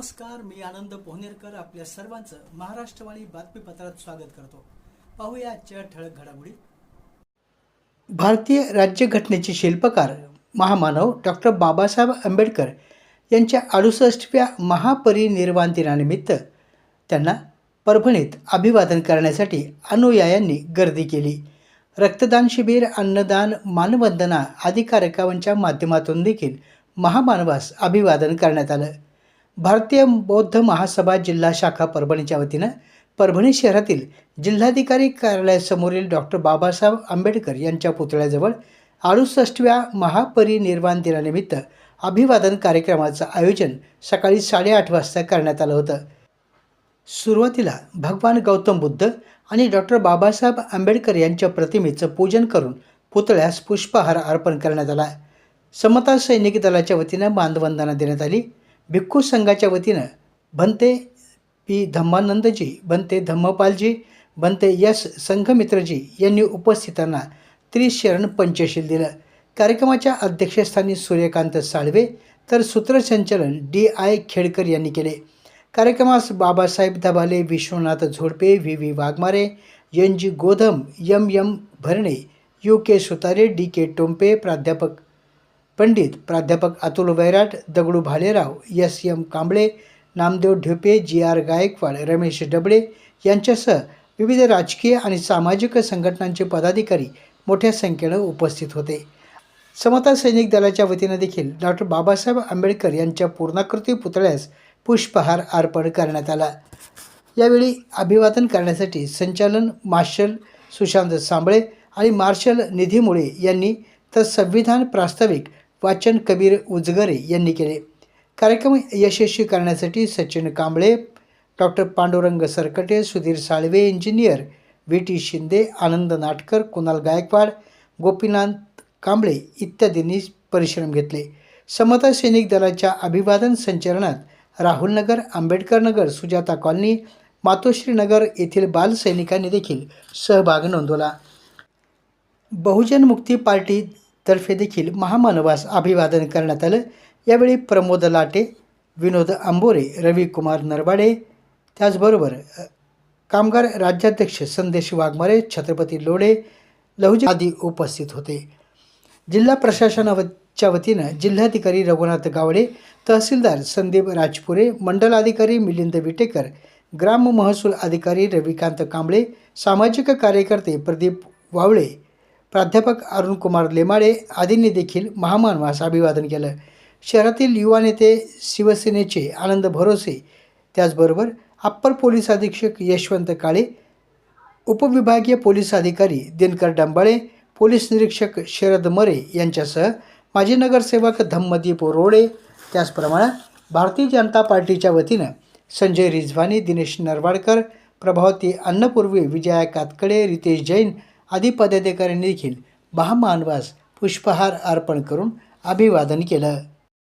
नमस्कार मी आनंद पोहनेरकर आपल्या सर्वांचं महाराष्ट्रवाणी बातमीपत्रात स्वागत करतो. पाहूया आजच्या ठळक घडामोडी. भारतीय राज्यघटनेचे शिल्पकार महामानव डॉक्टर बाबासाहेब आंबेडकर यांच्या अडुसष्टव्या महापरिनिर्वाण दिनानिमित्त त्यांना परभणीत अभिवादन करण्यासाठी अनुयायांनी गर्दी केली. रक्तदान शिबिर अन्नदान मानवंदना आदी कार्यक्रमांच्या माध्यमातून देखील महामानवास अभिवादन करण्यात आलं. भारतीय बौद्ध महासभा जिल्हा शाखा परभणीच्या वतीनं परभणी शहरातील जिल्हाधिकारी कार्यालयासमोरील डॉक्टर बाबासाहेब आंबेडकर यांच्या पुतळ्याजवळ अडुसष्टव्या महापरिनिर्वाण दिनानिमित्त अभिवादन कार्यक्रमाचं आयोजन सकाळी साडेआठ वाजता करण्यात आलं होतं. सुरुवातीला भगवान गौतम बुद्ध आणि डॉक्टर बाबासाहेब आंबेडकर यांच्या प्रतिमेचं पूजन करून पुतळ्यास पुष्पहार अर्पण करण्यात आला. समता सैनिक दलाच्या वतीनं मानवंदना देण्यात आली. भिक्खू संघाच्या वतीनं भंते पी धम्मानंदजी बनते धम्मपालजी बनते यस संघमित्रजी यांनी उपस्थितांना त्रिशरण पंचशील दिलं. कार्यक्रमाच्या अध्यक्षस्थानी सूर्यकांत साळवे तर सूत्रसंचलन डी आय खेडकर यांनी केले. कार्यक्रमास Babasaheb Dabhale Vishwanath Zodpe V V Waghmare N G Godham M M Bharne U K Sutare D K Tompe प्राध्यापक पंडित प्राध्यापक Atul Vairat Dagdu Bhalerao S. M. Kamble Namdev Dhepe G. R. Gaikwad Ramesh Dabale यांच्यासह विविध राजकीय आणि सामाजिक संघटनांचे पदाधिकारी मोठ्या संख्येनं उपस्थित होते. समता सैनिक दलाच्या वतीनं देखील डॉक्टर बाबासाहेब आंबेडकर यांच्या पूर्णाकृती पुतळ्यास पुष्पहार अर्पण करण्यात आला. यावेळी अभिवादन करण्यासाठी संचालन मार्शल सुशांत सांबळे आणि मार्शल निधी मुळे यांनी तर संविधान प्रास्ताविक वाचन कबीर उजगरे यांनी केले. कार्यक्रम यशस्वी करण्यासाठी Sachin Kamble doctor Pandurang Sarkate Sudhir Salve engineer V T Shinde Anand Natkar Kunal Gaikwad Gopinath Kamble इत्यादींनी परिश्रम घेतले. समता सैनिक दलाच्या अभिवादन संचलनात राहुल नगर आंबेडकर नगर सुजाता कॉलनी मातोश्री नगर येथील बालसैनिकांनी देखील सहभाग नोंदवला. बहुजन मुक्ती पार्टी तर्फे देखील महामानवास अभिवादन करण्यात आलं. यावेळी प्रमोद लाटे विनोद आंबोरे रविकुमार नरवाडे त्याचबरोबर कामगार राज्याध्यक्ष संदेश वाघमारे छत्रपती लोढे लहुजी आदी उपस्थित होते. जिल्हा प्रशासनाच्या वतीनं जिल्हाधिकारी रघुनाथ गावडे तहसीलदार संदीप राजपुरे मंडल अधिकारी मिलिंद विटेकर ग्राम महसूल अधिकारी रविकांत कांबळे सामाजिक कार्यकर्ते प्रदीप वावळे प्राध्यापक अरुणकुमार लेमाडे आदींनी देखील महामानवास अभिवादन केलं. शहरातील युवा नेते शिवसेनेचे आनंद भरोसे त्याचबरोबर अप्पर पोलीस अधीक्षक यशवंत काळे उपविभागीय पोलीस अधिकारी दिनकर डंबाळे पोलीस निरीक्षक शरद मरे यांच्यासह माजी नगरसेवक धम्मदीप रोडे त्याचप्रमाणे भारतीय जनता पार्टीच्या वतीनं संजय रिझवानी दिनेश नरवाडकर प्रभावती अन्नपूर्वी विजया कातकडे रितेश जैन आदी पदाधिकाऱ्यांनी देखील महामानवास पुष्पहार अर्पण करून अभिवादन केलं.